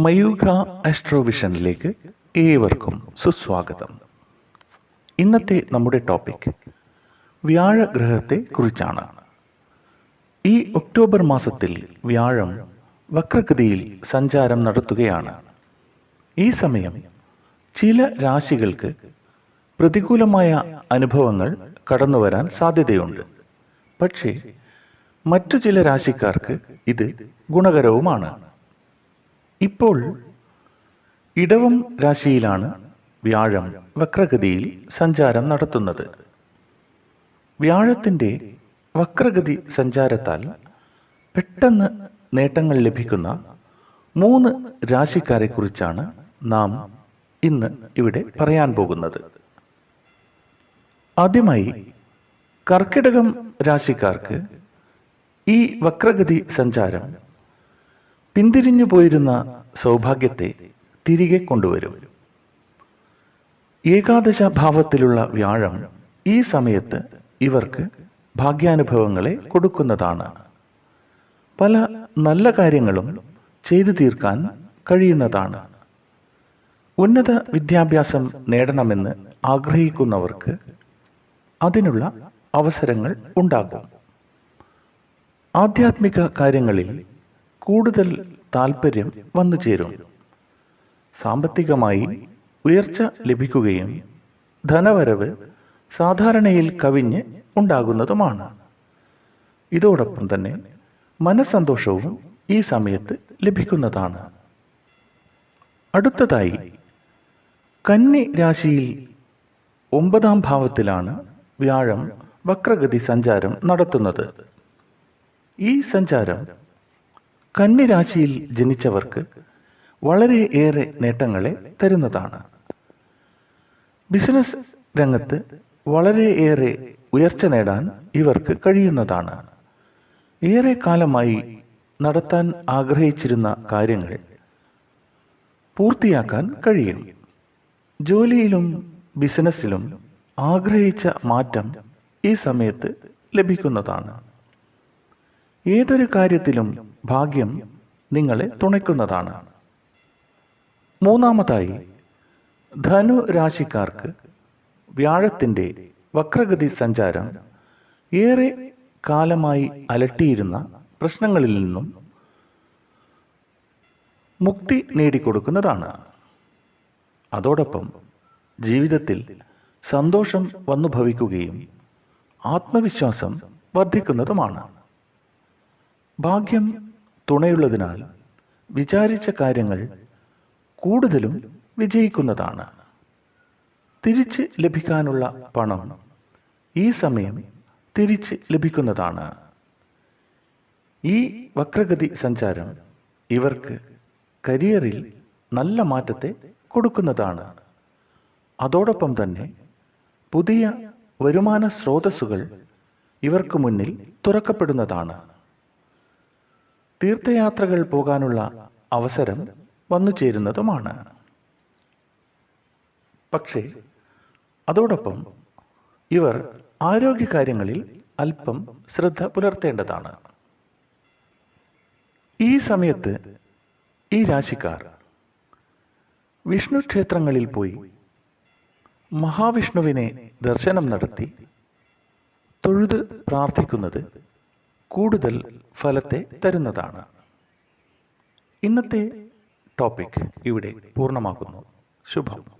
മയൂഖ ആസ്ട്രോവിഷനിലേക്ക് ഏവർക്കും സുസ്വാഗതം. ഇന്നത്തെ നമ്മുടെ ടോപ്പിക് വ്യാഴഗ്രഹത്തെ കുറിച്ചാണ് ഈ ഒക്ടോബർ മാസത്തിൽ വ്യാഴം വക്രഗതിയിൽ സഞ്ചാരം നടത്തുകയാണ്. ഈ സമയം ചില രാശികൾക്ക് പ്രതികൂലമായ അനുഭവങ്ങൾ കടന്നുവരാൻ സാധ്യതയുണ്ട്. പക്ഷേ മറ്റു ചില രാശിക്കാർക്ക് ഇത് ഗുണകരവുമാണ്. ഇപ്പോൾ ഇടവം രാശിയിലാണ് വ്യാഴം വക്രഗതിയിൽ സഞ്ചാരം നടത്തുന്നത്. വ്യാഴത്തിന്റെ വക്രഗതി സഞ്ചാരത്താൽ പെട്ടെന്ന് നേട്ടങ്ങൾ ലഭിക്കുന്ന മൂന്ന് രാശിക്കാരെക്കുറിച്ചാണ് നാം ഇന്ന് ഇവിടെ പറയാൻ പോകുന്നത്. ആദ്യമായി കർക്കിടകം രാശിക്കാർക്ക് ഈ വക്രഗതി സഞ്ചാരം പിന്തിരിഞ്ഞു പോയിരുന്ന സൗഭാഗ്യത്തെ തിരികെ കൊണ്ടുവരും. ഏകാദശ ഭാവത്തിലുള്ള വ്യാഴം ഈ സമയത്ത് ഇവർക്ക് ഭാഗ്യാനുഭവങ്ങളെ കൊടുക്കുന്നതാണ്. പല നല്ല കാര്യങ്ങളും ചെയ്തു തീർക്കാൻ കഴിയുന്നതാണ്. ഉന്നത വിദ്യാഭ്യാസം നേടണമെന്ന് ആഗ്രഹിക്കുന്നവർക്ക് അതിനുള്ള അവസരങ്ങൾ ഉണ്ടാകും. ആധ്യാത്മിക കാര്യങ്ങളിൽ കൂടുതൽ താല്പര്യം വന്നു ചേരും. സാമ്പത്തികമായി ഉയർച്ച ലഭിക്കുകയും ധനവരവ് സാധാരണയിൽ കവിഞ്ഞ് ഉണ്ടാകുന്നതുമാണ്. ഇതോടൊപ്പം തന്നെ മനസ്സന്തോഷവും ഈ സമയത്ത് ലഭിക്കുന്നതാണ്. അടുത്തതായി കന്നി രാശിയിൽ ഒമ്പതാം ഭാവത്തിലാണ് വ്യാഴം വക്രഗതി സഞ്ചാരം നടത്തുന്നത്. ഈ സഞ്ചാരം കന്നി രാശിയിൽ ജനിച്ചവർക്ക് വളരെ ഏറെ നേട്ടങ്ങളെ തരുന്നതാണ്. ബിസിനസ് രംഗത്ത് വളരെയേറെ ഉയർച്ച നേടാൻ ഇവർക്ക് കഴിയുന്നതാണ്. ഏറെ കാലമായി നടത്താൻ ആഗ്രഹിച്ചിരുന്ന കാര്യങ്ങൾ പൂർത്തിയാക്കാൻ കഴിയും. ജോലിയിലും ബിസിനസ്സിലും ആഗ്രഹിച്ച മാറ്റം ഈ സമയത്ത് ലഭിക്കുന്നതാണ്. ഏതൊരു കാര്യത്തിലും ഭാഗ്യം നിങ്ങളെ തുണയ്ക്കുന്നതാണ്. മൂന്നാമതായി ധനു രാശിക്കാർക്ക് വ്യാഴത്തിന്റെ വക്രഗതി സഞ്ചാരം ഏറെ കാലമായി അലട്ടിയിരുന്ന പ്രശ്നങ്ങളിൽ നിന്നും മുക്തി നേടിക്കൊടുക്കുന്നതാണ്. അതോടൊപ്പം ജീവിതത്തിൽ സന്തോഷം വന്നു ഭവിക്കുകയും ആത്മവിശ്വാസം വർദ്ധിക്കുന്നതുമാണ്. ഭാഗ്യം തുണയുള്ളതിനാൽ വിചാരിച്ച കാര്യങ്ങൾ കൂടുതലും വിജയിക്കുന്നതാണ്. തിരിച്ച് ലഭിക്കാനുള്ള പണം ഈ സമയം തിരിച്ച് ലഭിക്കുന്നതാണ്. ഈ വക്രഗതി സഞ്ചാരം ഇവർക്ക് കരിയറിൽ നല്ല മാറ്റത്തെ കൊടുക്കുന്നതാണ്. അതോടൊപ്പം തന്നെ പുതിയ വരുമാന സ്രോതസ്സുകൾ ഇവർക്ക് മുന്നിൽ തുറക്കപ്പെടുന്നതാണ്. തീർത്ഥയാത്രകൾ പോകാനുള്ള അവസരം വന്നു ചേരുന്നതുമാണ്. പക്ഷേ അതോടൊപ്പം ഇവർ ആരോഗ്യകാര്യങ്ങളിൽ അല്പം ശ്രദ്ധ പുലർത്തേണ്ടതാണ്. ഈ സമയത്ത് ഈ രാശിക്കാർ വിഷ്ണു ക്ഷേത്രങ്ങളിൽ പോയി മഹാവിഷ്ണുവിനെ ദർശനം നടത്തി തൊഴുത് പ്രാർത്ഥിക്കുന്നത് കൂടുതൽ ഫലത്തെ തരുന്നതാണ്. ഇന്നത്തെ ടോപ്പിക് ഇവിടെ പൂർണമാക്കുന്നു. ശുഭം.